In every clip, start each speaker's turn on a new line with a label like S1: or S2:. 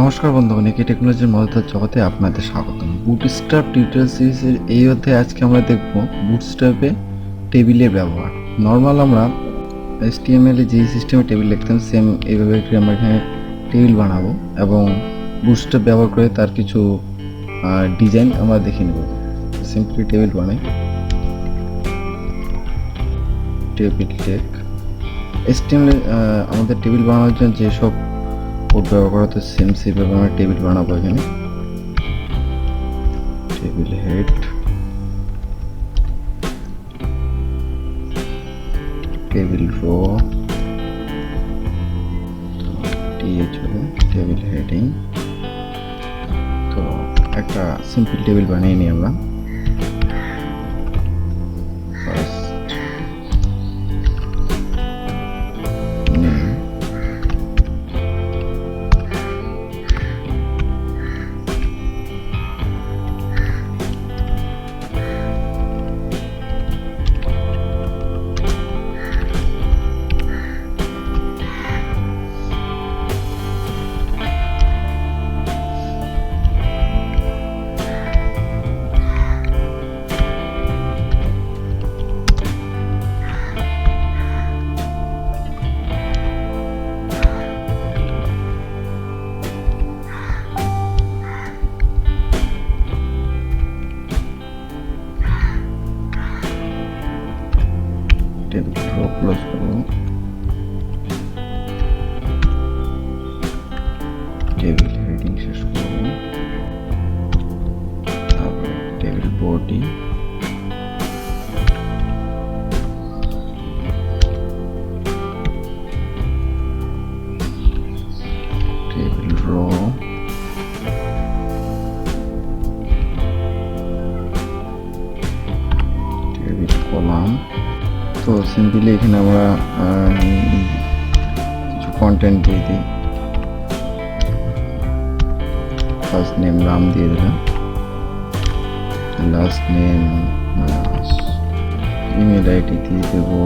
S1: নমস্কার বন্ধুগণ একে টেকনোলজির মজাদার জগতে আপনাদের স্বাগতম। বুটস্ট্র্যাপ টিউটোরিয়াল সিরিজের এই অধ্যায়ে আজকে আমরা দেখব বুটস্ট্র্যাপে টেবিলের ব্যবহার। নর্মাল আমরা এসটিএমএল যে সিস্টেমে টেবিল লিখতাম সেম এইভাবে আমরা এখানে টেবিল বানাবো এবং বুটস্ট্র্যাপ ব্যবহার করে তার কিছু ডিজাইন আমরা দেখে নেব। সিম্পলি টেবিল বানাই। টেবিল টেক এসটিএমএল আমাদের টেবিল বানানোর জন্য যেসব কোড ব্যবহার করা হতো সেম সেভাবে আমরা টেবিল বানাবো এখানে table head table row TH হবে টেবিল হেডিং তো একটা সিম্পল টেবিল বানিয়ে নিই আমরা সিম্পলি এখানে আমরা কিছু কন্টেন্ট দিয়ে দিই। ফার্স্ট নেম রাম দিয়ে দিলাম। লাস্ট নেম ইমেল আইডি দিয়ে দেবো।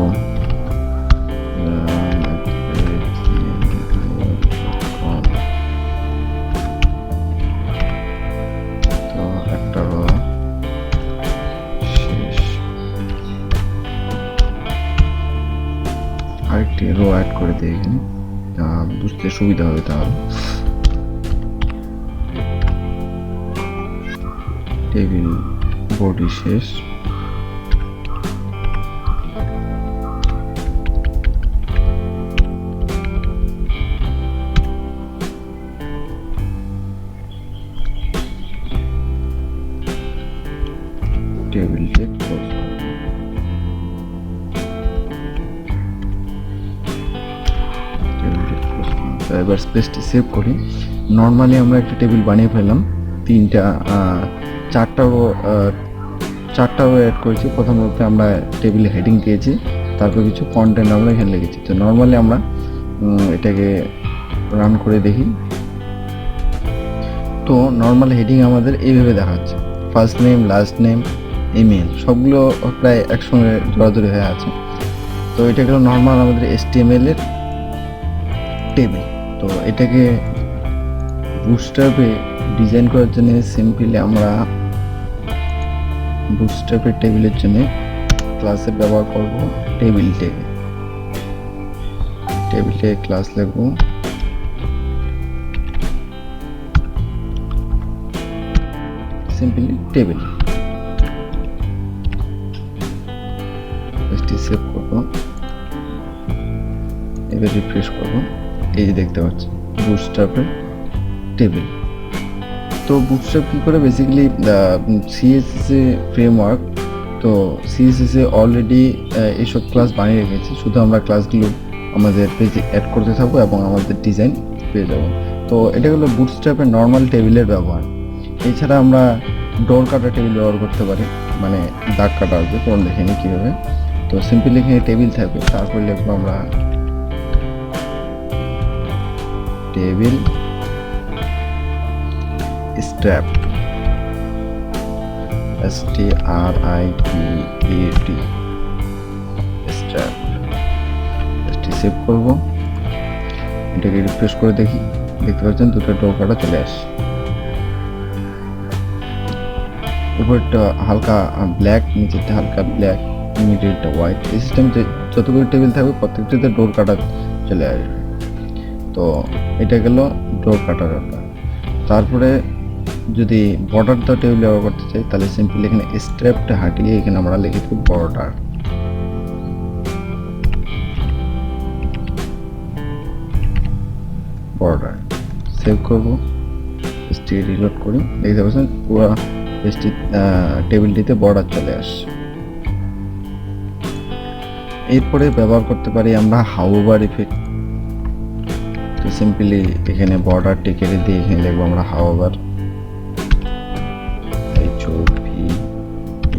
S1: আরেকটি রো অ্যাড করে দিই এখানে। বুঝতে সুবিধা হবে তাহলে। টেবিল বডি শেষ। এবার স্পেসটি সেভ করি। নর্মালি আমরা একটা টেবিল বানিয়ে ফেললাম। তিনটা চারটাও চারটা রো চারটা রো অ্যাড করেছি প্রথমত আমরা টেবিলে হেডিং দিয়েছি তারপর কিছু কন্টেন্ট আমরা এখানে লিখেছি। তো নর্মালি আমরা এটাকে রান করে দেখি। তো নর্মাল হেডিং আমাদের এইভাবে দেখাচ্ছে। First name last name email সবগুলো প্রায় একসঙ্গে জোড়াজোড়ি হয়ে আছে। তো এটা গেল নর্মাল আমাদের এস এসটিএমএল এর টেবিল তো এটাকে বুস্টাপে ডিজাইন করার জন্য সিম্পলি আমরা বুস্টাপের টেবিলের জন্য ক্লাসে ব্যবহার করব টেবিল টেবিল থেকে ক্লাস লিখব। সিম্পলি টেবিল সেভ করব। এবার রিফ্রেশ করব। এই যে দেখতে পাচ্ছি বুটস্ট্র্যাপের টেবিল তো বুটস্ট্র্যাপ কী করে? বেসিক্যালি সিএসএস এ ফ্রেমওয়ার্ক তো সিএসএসএ অলরেডি এইসব ক্লাস বানিয়ে রেখেছি। শুধু আমরা ক্লাসগুলো আমাদের পেজে অ্যাড করতে থাকব এবং আমাদের ডিজাইন পেয়ে যাব। তো এটা হলো বুটস্ট্র্যাপের নর্মাল টেবিলের ব্যবহার। এছাড়া আমরা ডোর কাটা টেবিল ব্যবহার করতে পারি মানে দাগ কাটা আসবে কোন দেখে নিই কীভাবে। তো সিম্পলি এখানে টেবিল থাকবে, তারপর লিখব আমরা table strap S T R I P E T strap ST save করব। এটাকে রিফ্রেশ করে দেখি। দেখতে পাচ্ছেন, দুটো ডোর কাটা চলে আসে উপরটা হালকা ব্ল্যাক নিচেরটা হালকা ব্ল্যাক মিডিলটা হোয়াইট এই সিস্টেম যতগুলো টেবিল থাকবে, প্রত্যেকটাতে ডোর কাটা চলে আসবে। তো এটা গেল ডোর কাটার ব্যাপার। তারপরে যদি বর্ডার দেওয়া টেবিল ব্যবহার করতে চাই, তাহলে সিম্পলি এখানে স্ট্রেপটা হাঁটিয়ে এখানে আমরা লিখে দেবো বর্ডার বর্ডার সেভ করব এসটি রিলোড করি। দেখতে পাচ্ছেন পুরো এসটি টেবিলটিতে বর্ডার চলে আসছে। এরপরে ব্যবহার করতে পারি আমরা হাউবার ইফেক্ট সিম্পলি এখানে বর্ডারটি কেটে দিয়ে এখানে লিখব আমরা hover H O V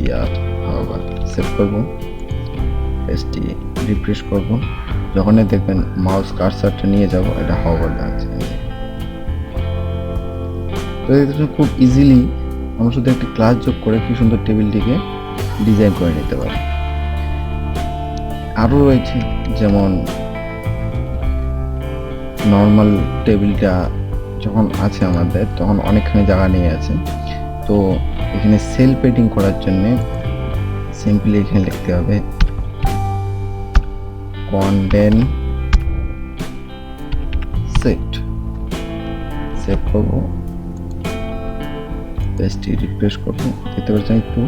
S1: E R hover save করব। এসটি রিফ্রেশ করব। যখনই দেখবেন মাউস কার্সারটা নিয়ে যাব, এটা হাওয়াবার দেখতে খুব ইজিলি আমরা শুধু একটি ক্লাস যোগ করে কি সুন্দর টেবিলটিকে ডিজাইন করে নিতে পারি। আরও রয়েছে, যেমন নর্মাল টেবিলটা যখন আছে আমাদের, তখন অনেকখানি জায়গা নিয়ে আছে। তো এখানে সেল পেডিং করার জন্যে সিম্পলি এখানে লিখতে হবে কন্ডেন সেট সেভ করব। পেজটি রিফ্রেশ করব। দেখতে পাচ্ছেন একটু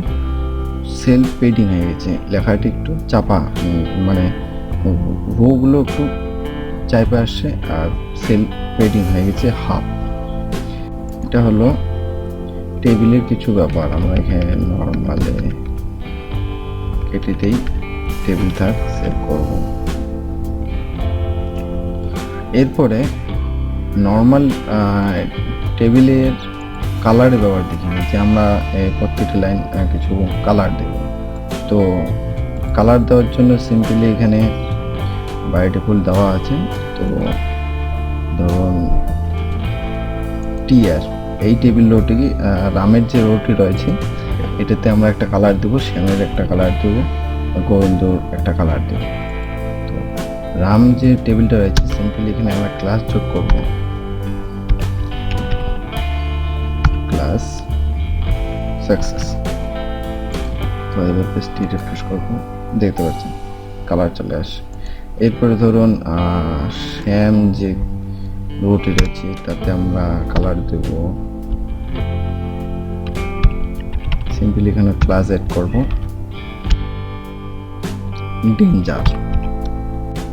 S1: সেল পেডিং হয়ে গেছে। লেখাটি একটু চাপা মানে রোগুলো একটু আসছে আর সেল পেডিং হয়ে গেছে হাফ। এটা হলো টেবিলের কিছু ব্যাপার। আমরা এখানে নর্মালে কেটেতেই টেবিল থাক, সেভ করব। এরপরে নর্মাল টেবিলের কালারের ব্যবহার দেখি। যে আমরা প্রত্যেকটি লাইন কিছু কালার দেব। তো কালার দেওয়ার জন্য সিম্পলি এখানে বাই ডিফল্ট দেওয়া আছে, তো ধরুন টিআর এই টেবিল রোটি রামের যে রোটি রয়েছে, এটাতে আমরা একটা কালার দেবো, শ্যামের একটা কালার দেবো গোবিন্দর একটা কালার দেবো। তো রাম যে টেবিলটা রয়েছে, সিম্পলি এখানে আমরা ক্লাস যোগ করব। Class success. তো এবার পেজটি রিফ্রেশ করব, দেখতে পাচ্ছেন, কালার চলে আসে এরপরে ধরুন শ্যাম যে রুটি রয়েছে তাতে আমরা কালার দেব। সিম্পলি এখানে ক্লাস এড করব। ডেঞ্জার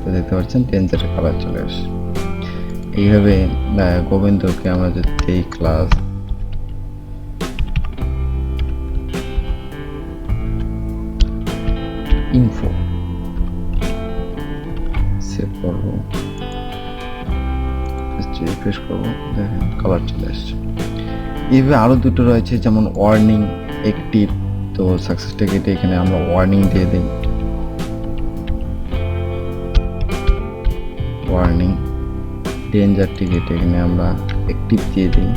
S1: তো দেখতে পাচ্ছেন ডেঞ্জারের কালার চলে আসে এইভাবে গোবিন্দকে আমরা যদি এই ক্লাস ইনফো করব। রিফ্রেশ করব, দেখেন কালার চলে আসছে। এইভাবে আরও দুটো রয়েছে, যেমন ওয়ার্নিং অ্যাক্টিভ তো সাকসেসটা কেটে এখানে আমরা ওয়ার্নিং দিয়ে দিই। ওয়ার্নিং ডেঞ্জার টিকেট এখানে আমরা অ্যাক্টিভ দিয়ে দিই।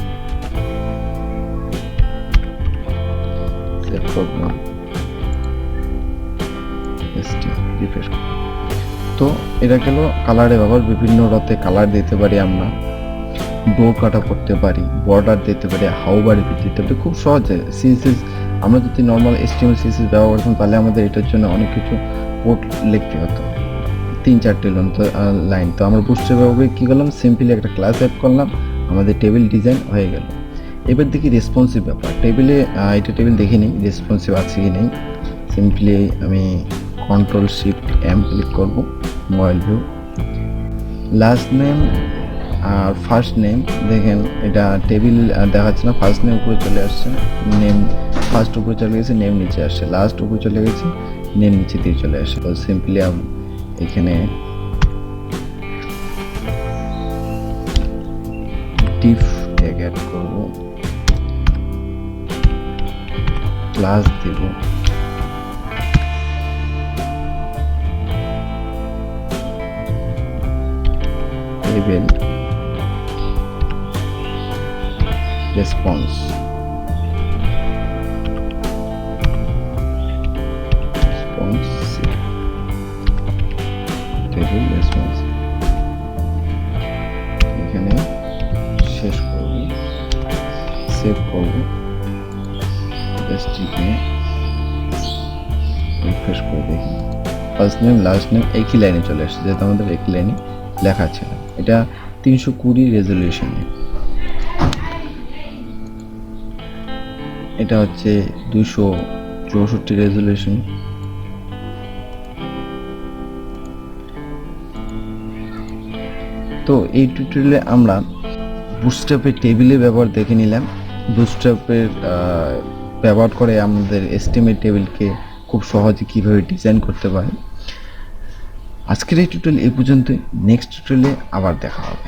S1: সেভ করব রিফ্রেশ করব। তো এটা গেল কালারের ব্যাপার বিভিন্ন রতে কালার দিতে পারি আমরা। ডোর কাটা করতে পারি বর্ডার দিতে পারি, হাউবার দিতে পারি, খুব সহজে সিএসএস আমরা যদি নর্মাল এসটিএম সিএসএস ব্যবহার করতাম, তাহলে আমাদের এটার জন্য অনেক কিছু কোড লিখতে হতো। তিন চারটে লোন তো লাইন তো আমরা বুঝতে পারব কী করলাম? সিম্পলি একটা ক্লাস অ্যাড করলাম, আমাদের টেবিল ডিজাইন হয়ে গেল। এবার দেখি রেসপন্সিভ ব্যাপার। টেবিলে এটা টেবিল দেখে নিই রেসপন্সিভ আছে কি নেই। সিম্পলি আমি কন্ট্রোল শিফট এম ক্লিক করব মোবাইল ভিউ লাস্ট নেম আর ফার্স্ট নেম দেখেন এটা টেবিল দেখাচ্ছে না ফার্স্ট নেম উপরে চলে আসছে নেম ফার্স্ট উপরে চলে গেছে নেম নিচে আসছে লাস্ট উপরে চলে গেছে নেম নিচে দিয়ে চলে আসছে। তো সিম্পলি আমি এখানে ডিফ ট্যাগ অ্যাড করব ক্লাস দেব। event response response table response এখানে শেষ করব সেভ করব। এসটিকে রিফ্রেশ করে দেখি। ফার্স্ট নেম লাস্ট নেম একই লাইনে চলে আসছে যেহেতু আমাদের একই লাইনে লেখা ছিল। এটা তিনশো কুড়ি রেজলিউশনে এটা হচ্ছে দুশো চৌষট্টি রেজলিউশন তো এই টিউটোরিয়ালে আমরা বুস্ট্রাপের টেবিলে ব্যবহার দেখে নিলাম। বুস্ট্রাপের ব্যবহার করে আমাদের এস্টিমেট টেবিলকে খুব সহজে কীভাবে ডিজাইন করতে পারে। আজকের এই টিউটোরিয়াল এই পর্যন্ত নেক্সট টিউটোরিয়ালে আবার দেখা হবে।